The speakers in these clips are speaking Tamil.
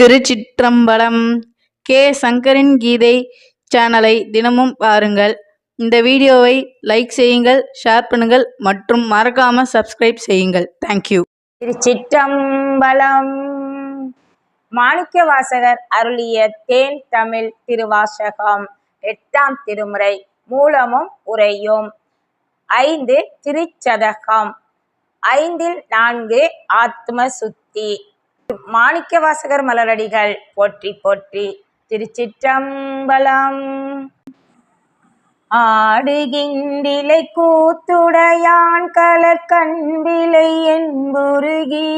திருச்சிற்றம்பலம் கே. சங்கரின் கீதை சேனலை தினமும் பாருங்கள். இந்த வீடியோவை லைக் செய்யுங்கள் ஷேர் பண்ணுங்கள் மற்றும் மறக்காம சப்ஸ்கிரைப் செய்யுங்கள். தேங்க்யூ திருச்சிற்றம்பலம். மாணிக்க வாசகர் அருளிய தேன் தமிழ் திருவாசகம் எட்டாம் திருமுறை மூலமும் உரையும். ஐந்து திருச்சதகம். ஐந்தில் நான்கு ஆத்ம சுத்தி மாணிக்க வாசகர் மலரடிகள். போற்றி போற்றி. திருச்சிற்றம்பலம். ஆடுகிண்டிலை கூத்துடையான் கலர் கண்பிலை என்புருகி.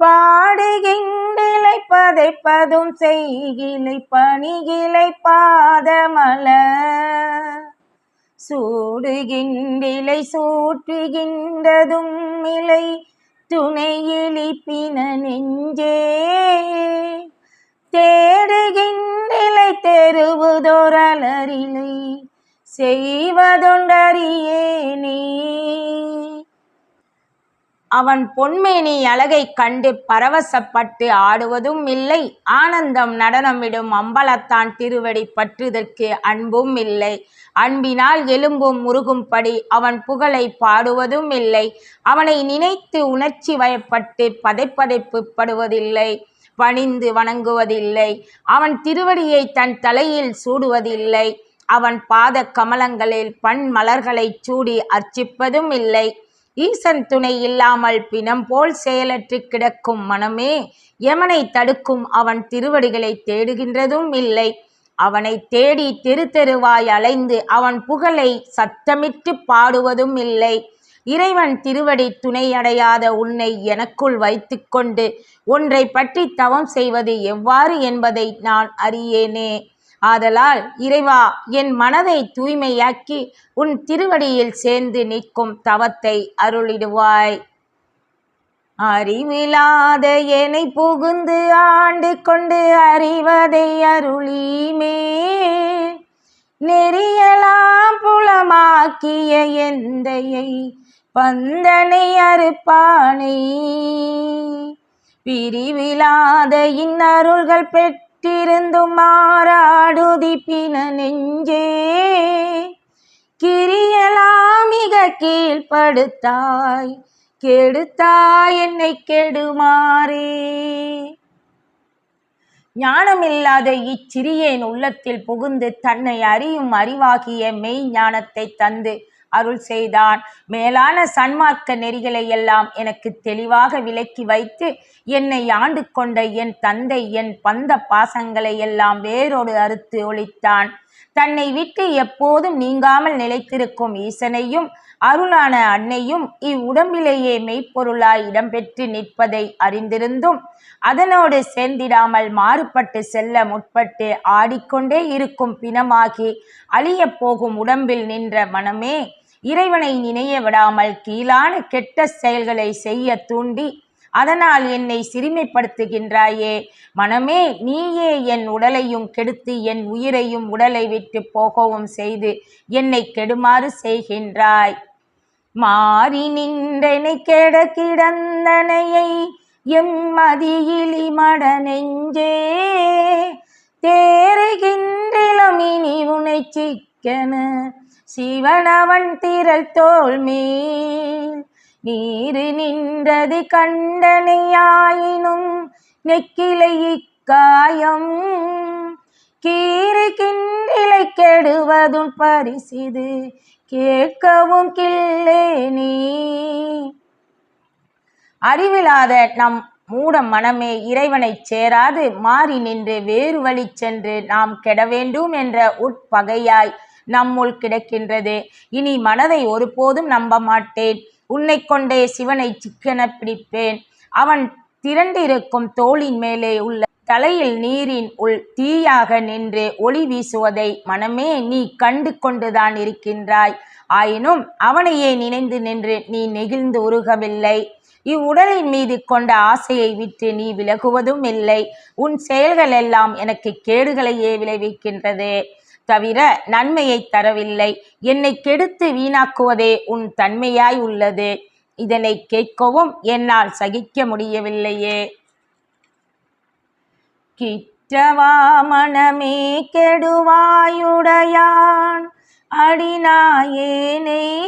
பாடுகிண்டிலை பதைப்பதும் செய்கிலை பணிகிலை பாதமல. சூடுகிண்டிலை சூற்றுகின்றதும் இலை துணையிலிப்பின நெஞ்சே. தேடுகின்றிலை தெருவுதொரலரிலை நீ அவன் பொன்மேனி அழகைக் கண்டு பரவசப்பட்டு ஆடுவதும் இல்லை ஆனந்தம் நடனமிடும் அம்பலத்தான் திருவடி பற்றுதற்கு அன்பும் இல்லை. அன்பினால் எலும்பும் முருகும்படி அவன் புகழை பாடுவதும் இல்லை அவனை நினைத்து உணர்ச்சி வயப்பட்டு பதைப்பதைப்பு படுவதில்லை பணிந்து வணங்குவதில்லை. அவன் திருவடியை தன் தலையில் சூடுவதில்லை. அவன் பாத கமலங்களில் பண் மலர்களைச் சூடி அர்ச்சிப்பதும் இல்லை ஈசன் துணை இல்லாமல் பிணம் போல் செயலற்று கிடக்கும் மனமே எமனை தடுக்கும் அவன் திருவடிகளை தேடுகின்றதும் இல்லை அவனை தேடி தெரு தெருவாய் அலைந்து அவன் புகழை சத்தமிட்டு பாடுவதும் இல்லை. இறைவன் திருவடி துணையடையாத உன்னை எனக்குள் வைத்துக்கொண்டு ஒன்றை பற்றி தவம் செய்வது எவ்வாறு என்பதை நான் அறியேனே. ஆதலால் இறைவா என் மனதை தூய்மையாக்கி உன் திருவடியில் சேர்ந்து நிற்கும் தவத்தை அருளிடுவாய். அறிவிலாத என்னை புகுந்து ஆண்டு கொண்டு அறிவதை அருளிமே. நெறியலாம் புலமாக்கிய எந்தையை பந்தனை அறுப்பானை. பிரிவிலாத இன்னருள்கள் பெற்றிருந்தும் மாறாடுதி பின நெஞ்சே. கிரியலாம் மிக கீழ்ப்படுத்தாய் கெடுத்தாய் என்னை கெடுமாறே? ஞானமில்லாத இச்சிறியேன் உள்ளத்தில் புகுந்து தன்னை அறியும் அறிவாகிய மெய் ஞானத்தை தந்து அருள் செய்தான். மேலான சன்மார்க்க நெறிகளை எல்லாம் எனக்கு தெளிவாக விலக்கி வைத்து என்னை ஆண்டு கொண்ட என் தந்தை என் பந்த பாசங்களை எல்லாம் வேரோடு அறுத்து ஒழித்தான். தன்னை விட்டு எப்போதும் நீங்காமல் நிலைத்திருக்கும் ஈசனையும் அருளான அன்னையும் இவ்வுடம்பிலேயே மெய்ப்பொருளாய் இடம்பெற்று நிற்பதை அறிந்திருந்தும் அதனோடு சேர்ந்திடாமல் மாறுபட்டு செல்ல முற்பட்டு ஆடிக்கொண்டே இருக்கும் பிணமாகி அழியப் போகும் உடம்பில் நின்ற மனமே இறைவனை நினைய விடாமல் கீழான கெட்ட செயல்களை செய்ய தூண்டி அதனால் என்னை சிறுமைப்படுத்துகின்றாயே. மனமே நீயே என் உடலையும் கெடுத்து என் உயிரையும் உடலை விட்டு போகவும் செய்து என்னை கெடுமாறு செய்கின்றாய். மாறி நின்றனை கெட கிடந்தனையை எம்மதியிலி மட நெஞ்சே தேறுகின்றிலும் இனி உனை சிக்கன சிவனவன் திரள் தோல் மேல் நீரு நின்றது கண்டனையாயினும் நெக்கிலை இக்காயம். கீறு கிண்டிலை கெடுவதும் பரிசிது கேட்கவும் கில்லே நீ. அறிவில்லாத நம் மூட மனமே இறைவனைச் சேராது மாறி நின்று வேறு வழி சென்று நாம் கெட வேண்டும் என்ற உட்பகையாய் நம்முள் கிடக்கின்றது. இனி மனதை ஒருபோதும் நம்ப மாட்டேன். உன்னை கொண்டே சிவனை சிக்கெனப் பிடிப்பேன். அவன் திரண்டிருக்கும் தோளின் மேலே உள்ள தலையில் நீரின் உள் தீயாக நின்று ஒளி வீசுவதை மனமே நீ கண்டு கொண்டுதான் இருக்கின்றாய். ஆயினும் அவனையே நினைந்து நின்று நீ நெகிழ்ந்து உருகவில்லை. இவ்வுடலின் மீது கொண்ட ஆசையை விட்டு நீ விலகுவதும் இல்லை. உன் செயல்கள் எல்லாம் எனக்கு கேடுகளையே விளைவிக்கின்றது. தவிர நன்மையை தரவில்லை. என்னை கெடுத்து வீணாக்குவதே உன் தன்மையாய் உள்ளது. இதனை கேட்கவும் என்னால் சகிக்க முடியவில்லையே. கிற்றவா மனமே கெடுவாயுடையான். அடிநாயேனே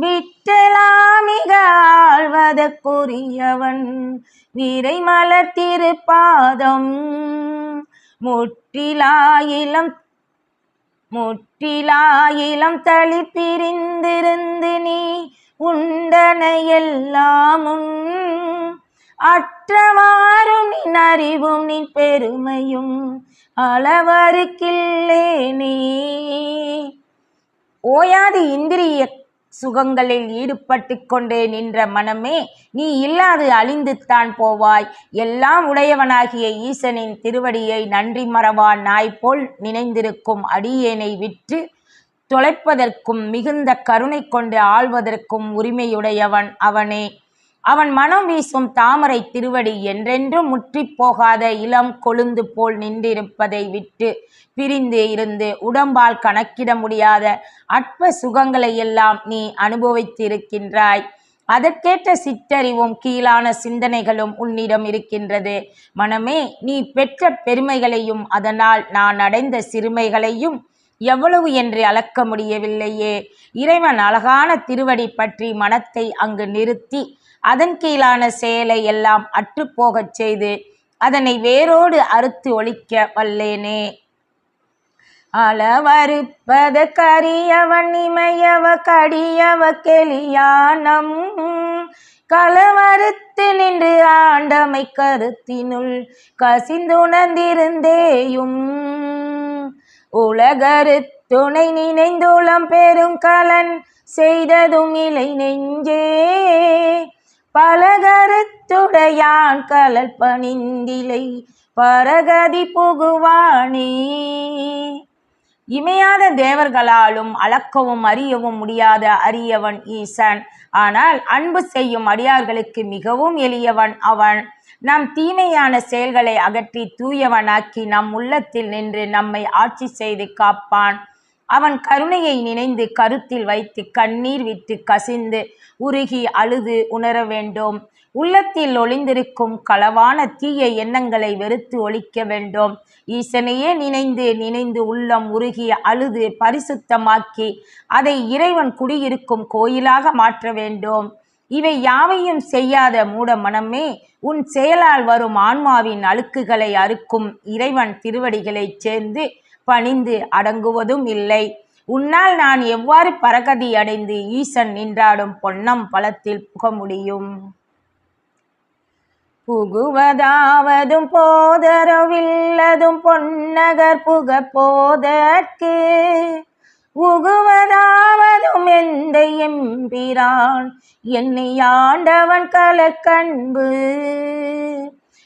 விட்டலாமிக ஆழ்வதற்குரியவன். விரை மலர் திருப்பாதம் முற்றிலாயிலம் முற்றிலாயிலம் தளி பிரிந்திருந்து நீ உண்டனையெல்லாமும் அற்றவாறும் நின் அறிவும் நின் பெருமையும் அளவருக்கில்லே நீ. ஓயாது இந்திரிய சுகங்களில் ஈடுபட்டு கொண்டே நின்ற மனமே நீ இல்லாது அழிந்துத்தான் போவாய். எல்லாம் உடையவனாகிய ஈசனின் திருவடியை நன்றி மறவான் நாய் போல் நினைந்திருக்கும் அடியேனை விற்று தொலைப்பதற்கும் மிகுந்த கருணை கொண்டு ஆள்வதற்கும் உரிமையுடையவன் அவனே. அவன் மனம் வீசும் தாமரை திருவடி என்றென்றும் முற்றி போகாத இளம் கொழுந்து போல் நின்றிருப்பதை விட்டு பிரிந்து இருந்து உடம்பால் கணக்கிட முடியாத அற்ப சுகங்களை எல்லாம் நீ அனுபவித்திருக்கின்றாய். அதற்கேற்ற சிற்றறிவும் கீழான சிந்தனைகளும் உன்னிடம் இருக்கின்றது. மனமே நீ பெற்ற பெருமைகளையும் அதனால் நான் அடைந்த சிறுமைகளையும் எவ்வளவு என்று அளக்க முடியவில்லையே. இறைவன் அழகான திருவடி பற்றி மனத்தை அங்கு நிறுத்தி அதன் கீழான செயலை எல்லாம் அற்றுப்போகச் செய்து அதனை வேரோடு அறுத்து ஒழிக்க வல்லேனே. அளவறுப்பத கரியவன் இமையவ கடியவ கெளியானம் களவறுத்து நின்று ஆண்டமை கருத்தினுள் கசிந்துணர்ந்திருந்தேயும். உலகரு துணை நினைந்துளம் பெரும் கலன் செய்ததும் இலை நெஞ்சே. பலகருத்துடையான் கலல் பணிந்திலை பரகதி புகுவானே. இமையாத தேவர்களாலும் அளக்கவும் அறியவும் முடியாத அரியவன் ஈசன். ஆனால் அன்பு செய்யும் அடியார்களுக்கு மிகவும் எளியவன் அவன். நம் தீமையான செயல்களை அகற்றி தூயவனாக்கி நம் உள்ளத்தில் நின்று நம்மை ஆட்சி செய்து காப்பான். அவன் கருணையை நினைந்து கருத்தில் வைத்து கண்ணீர் விட்டு கசிந்து உருகி அழுது உணர வேண்டும். உள்ளத்தில் ஒளிந்திருக்கும் களவான தீய எண்ணங்களை வெறுத்து ஒழிக்க வேண்டும். ஈசனையே நினைந்து நினைந்து உள்ளம் உருகி அழுது பரிசுத்தமாக்கி அதை இறைவன் குடியிருக்கும் கோயிலாக மாற்ற வேண்டும். இவை யாவையும் செய்யாத மூட மனமே உன் செயலால் வரும் ஆன்மாவின் அழுக்குகளை அறுக்கும் இறைவன் திருவடிகளைச் சேர்ந்து பணிந்து அடங்குவதும் இல்லை. உன்னால் நான் எவ்வாறு பரகதி அடைந்து ஈசன் நின்றாடும் பொன்னம் பலத்தில் புக முடியும்? புகுவதாவதும் போதரவில்லதும் பொன்னகர் புக போதற்கு உகுவதாவதும் எந்த எம்பிரான்? என்னை ஆண்டவன் கலக்கண்பு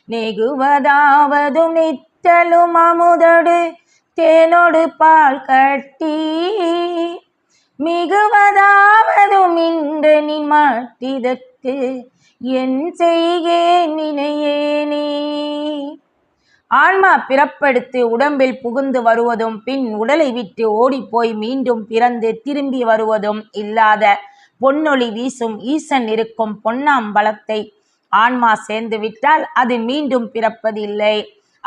நெகுவதாவதும் நித்தலும் அமுதடு தேனோடு பால் கட்டி மிகுவதாவதும் இன்று நீ மாட்டிதற்கு என் செய்கேன் நினையேனே. ஆன்மா பிறப்பெடுத்து உடம்பில் புகுந்து வருவதும் பின் உடலை விட்டு ஓடிப்போய் மீண்டும் பிறந்து திரும்பி வருவதும் இல்லாத பொன்னொளி வீசும் ஈசன் இருக்கும் பொன்னாம்பலத்தை ஆன்மா சேர்ந்து விட்டால் அது மீண்டும் பிறப்பதில்லை.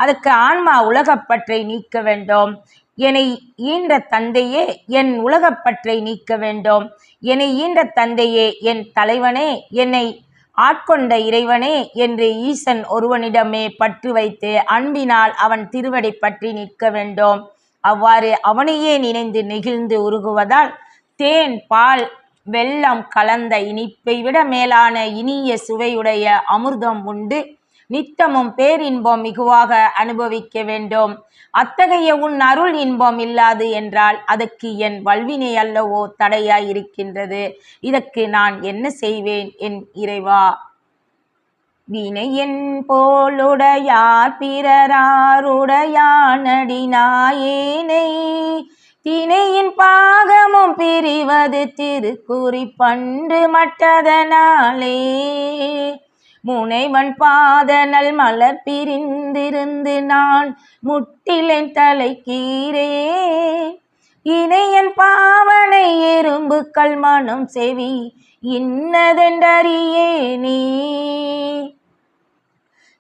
அதுக்கு ஆன்மா உலகப்பற்றை நீக்க வேண்டும். என்னை ஈன்ற தந்தையே என் உலகப்பற்றை நீக்க வேண்டும். என்னை ஈன்ற தந்தையே என் தலைவனே என்னை ஆட்கொண்ட இறைவனே என்று ஈசன் ஒருவனிடமே பற்று வைத்து அன்பினால் அவன் திருவடி பற்றி நிற்க வேண்டும். அவ்வாறு அவனையே நினைந்து நெகிழ்ந்து உருகுவதால் தேன் பால் வெள்ளம் கலந்த இனிப்பை விட மேலான இனிய சுவையுடைய அமிர்தம் உண்டு. நித்தமும் பேரின்பம் மிகுவாக அனுபவிக்க வேண்டும். அத்தகைய உன் அருள் இன்பம் இல்லாது என்றால் அதற்கு என் வல்வினை அல்லவோ தடையாய் இருக்கின்றது இதற்கு நான் என்ன செய்வேன் என் இறைவா? வினையன் போலுடையார் பிறராருடையானடினாயேனை தினையின் பாகமும் பிரிவது திருக்குறி பண்டு மட்டதனாலே முனைவன் பாதனல் மலர் பிரிந்திருந்து நான் முட்டிலேன் தலைக்கீரே. இணையன் பாவனை எறும்புக்கள் மனம் செவி இன்னதென்றறியே நீ.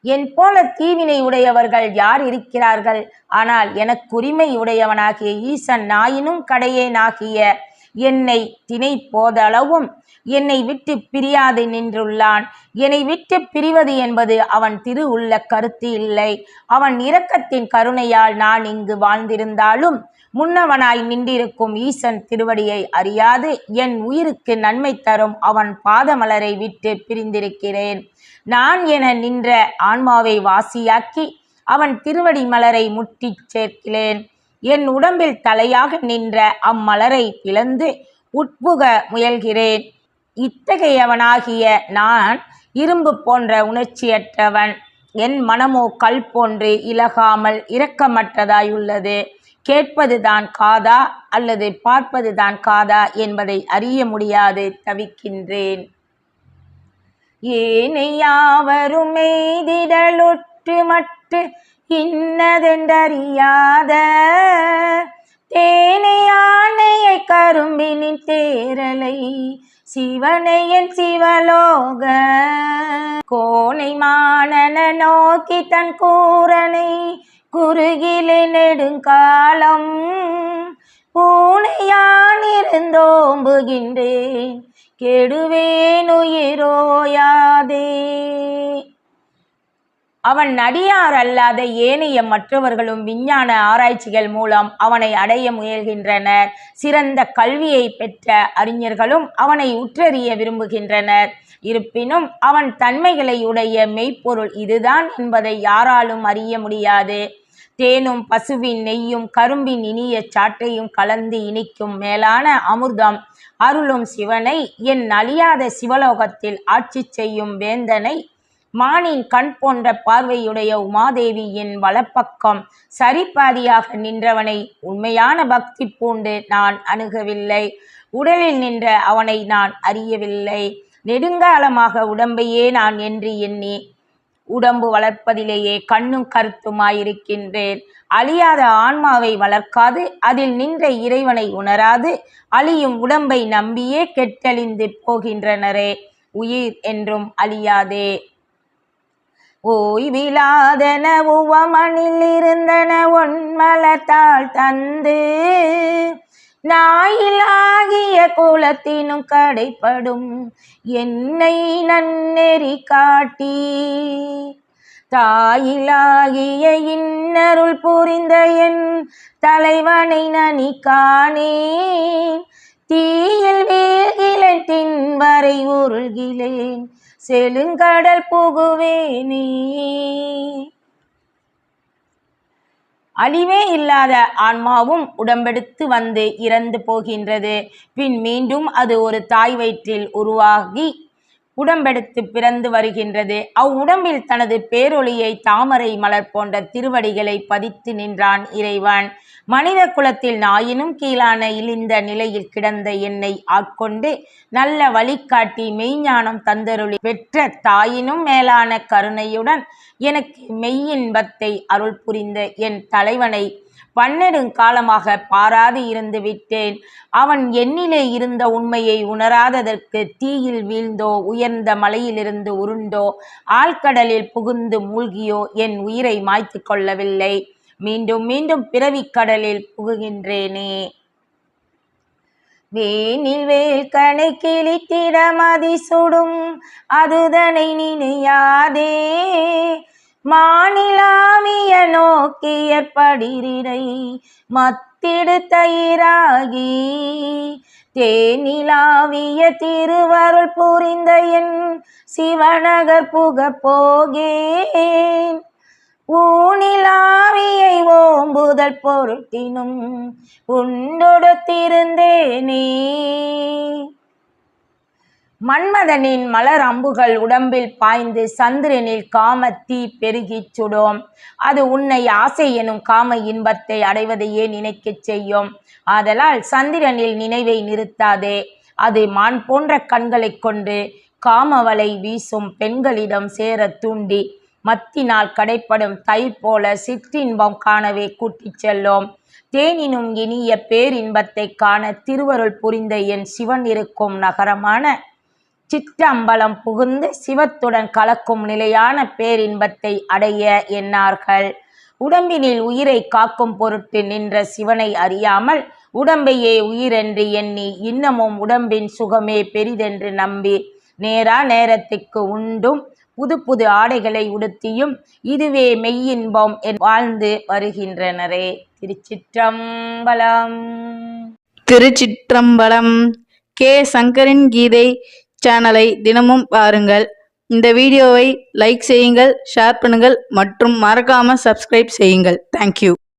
என் போல தீவினை உடையவர்கள் யார் இருக்கிறார்கள்? ஆனால் எனக்குரிமை உடையவனாகிய ஈசன் நாயினும் கடையேனாகிய என்னை திணை போதளவும் என்னை விட்டு பிரியாது நின்றுள்ளான். என்னை விட்டு பிரிவது என்பது அவன் திரு உள்ள கருத்து இல்லை. அவன் இரக்கத்தின் கருணையால் நான் இங்கு வாழ்ந்திருந்தாலும் முன்னவனாய் நின்றிருக்கும் ஈசன் திருவடியை அறியாது. என் உயிருக்கு நன்மை தரும் அவன் பாதமலரை விட்டு பிரிந்திருக்கிறேன். நான் என நின்ற ஆன்மாவை வாசியாக்கி அவன் திருவடி மலரை முட்டிச் சேர்க்கிறேன். என் உடம்பில் தலையாக நின்ற அம்மலரை பிளந்து உட்புக முயல்கிறேன். இத்தகையவனாகிய நான் இரும்பு போன்ற உணர்ச்சியற்றவன். என் மனமோ கல் போன்று இலகாமல் இரக்கமற்றதாயுள்ளது. கேட்பதுதான் காதா அல்லது பார்ப்பதுதான் காதா என்பதை அறிய முடியாது தவிக்கின்றேன். ஏனையாவரும் மெய்திடலொட்டு மட்டு இன்னதென்றறியாத தேனை யானையை கரும்பினின் தேரலை சிவனை என் சிவலோக கோனை மானன நோக்கி தன் கூரனை குறுகிலே நெடுங்காலம் பூனையானிருந்தோம்புகின்றேன் கெடுவேன் உயிரோயாதே. அவன் நடிகார் அல்லாத ஏனைய மற்றவர்களும் விஞ்ஞான ஆராய்ச்சிகள் மூலம் அவனை அடைய முயல்கின்றனர். சிறந்த கல்வியை பெற்ற அறிஞர்களும் அவனை உற்றறிய விரும்புகின்றனர். இருப்பினும் அவன் தன்மைகளை உடைய மெய்ப்பொருள் இதுதான் என்பதை யாராலும் அறிய முடியாது. தேனும் பசுவின் நெய்யும் கரும்பின் இனிய சாற்றையும் கலந்து இனிக்கும் மேலான அமிர்தம் அருளும் சிவனை என் அழியாத சிவலோகத்தில் ஆட்சி செய்யும் வேந்தனை மானின் கண் போன்ற பார்வையுடைய உமாதேவியின் வலப்பக்கம் சரிபாதியாக நின்றவனை உண்மையான பக்தி பூண்டு நான் அணுகவில்லை. உடலில் நின்ற அவனை நான் அறியவில்லை. நெடுங்காலமாக உடம்பையே நான் என்று எண்ணி உடம்பு வளர்ப்பதிலேயே கண்ணும் கருத்துமாயிருக்கின்றேன். அழியாத ஆன்மாவை வளர்க்காது அதில் நின்ற இறைவனை உணராது அழியும் உடம்பை நம்பியே கெட்டழிந்து போகின்றனரே. உயிர் என்றும் அழியாதே. ஓய்விலாதன உவமணில் இருந்தன ஒன்மலத்தால் தந்து. நாயிலாகிய குலத்தினும் கடைப்படும் என்னை நன்னெறி காட்டி. தாயிலாகிய இன்னருள் புரிந்த என் தலைவனை நனி காணேன். தீயில் வீழ்கிலேன் தின்வரை உருள்கிலேன். செழுங்கடல் புகுவேனே அழிவே இல்லாத ஆன்மாவும் உடம்பெடுத்து வந்து இறந்து போகின்றது. பின் மீண்டும் அது ஒரு தாய் வயிற்றில் உருவாகி உடம்பெடுத்து பிறந்து வருகின்றது. அவ்வுடம்பில் தனது பேரொளியை தாமரை மலர் போன்ற திருவடிகளை பதித்து நின்றான் இறைவன். மனித குலத்தில் நாயினும் கீழான இழிந்த நிலையில் கிடந்த என்னை ஆட்கொண்டு நல்ல வழிகாட்டி மெய்ஞானம் தந்தருளி பெற்ற தாயினும் மேலான கருணையுடன் எனக்கு மெய்யின்பத்தை அருள் புரிந்த என் தலைவனை பன்னெடுங்காலமாக பாராது இருந்து விட்டேன். அவன் எண்ணிலே இருந்த உண்மையை உணராததற்கு தீயில் வீழ்ந்தோ உயர்ந்த மலையிலிருந்து உருண்டோ ஆழ்கடலில் புகுந்து மூழ்கியோ என் உயிரை மாய்த்து கொள்ளவில்லை. மீண்டும் மீண்டும் பிறவிக் கடலில் புகுகின்றேனே. வேனில் வேல் கணை கிழித்திட மதி சுடும் அதுதனை நினையாதே. மாநிலாவிய நோக்கியற்படிரிடை மத்திடு தயிராகி. தேனிலாவிய திருவருள் புரிந்த என் சிவநகர் புக போகேன். ஊனிலாவியை ஓம்புதல் பொருட்டினும் உண்டொடுத்திருந்தேனே மன்மதனின் மலர் அம்புகள் உடம்பில் பாய்ந்து சந்திரனில் காம தீ பெருகிச் சுடும். அது உன்னை ஆசை எனும் காம இன்பத்தை அடைவதையே நினைக்கச் செய்யும். ஆதலால் சந்திரனில் நினைவை நிறுத்தாதே. அது மான் போன்ற கண்களைக் கொண்டு காமவலை வீசும் பெண்களிடம் சேர தூண்டி மத்தினால் கடைப்படும் தை போல சிற்றின்பம் காணவே கூட்டிச் செல்லும். தேனினும் இனிய பேரின்பத்தை காண திருவருள் புரிந்த என் சிவன் இருக்கும் நகரமான சிற்றம்பலம் புகுந்து சிவத்துடன் கலக்கும் நிலையான பேரின்பத்தை அடைய எண்ணார்கள் உடம்பினில் உயிரை காக்கும் பொருட்டு நின்ற சிவனை அறியாமல் உடம்பையே உயிரென்று எண்ணி இன்னமும் உடம்பின் சுகமே பெரிதென்று நம்பி நேரா நேரத்துக்கு உண்டும் புது புது ஆடைகளை உடுத்தியும் இதுவே மெய்யின்பம் என் வாழ்ந்து வருகின்றனரே. திருச்சிற்றம்பலம். திருச்சிற்றம்பலம். கே. சங்கரின் கீதை சேனலை தினமும் பாருங்கள். இந்த வீடியோவை லைக் செய்யுங்கள் ஷேர் பண்ணுங்கள் மற்றும் மறக்காமல் சப்ஸ்கிரைப் செய்யுங்கள். தேங்க்யூ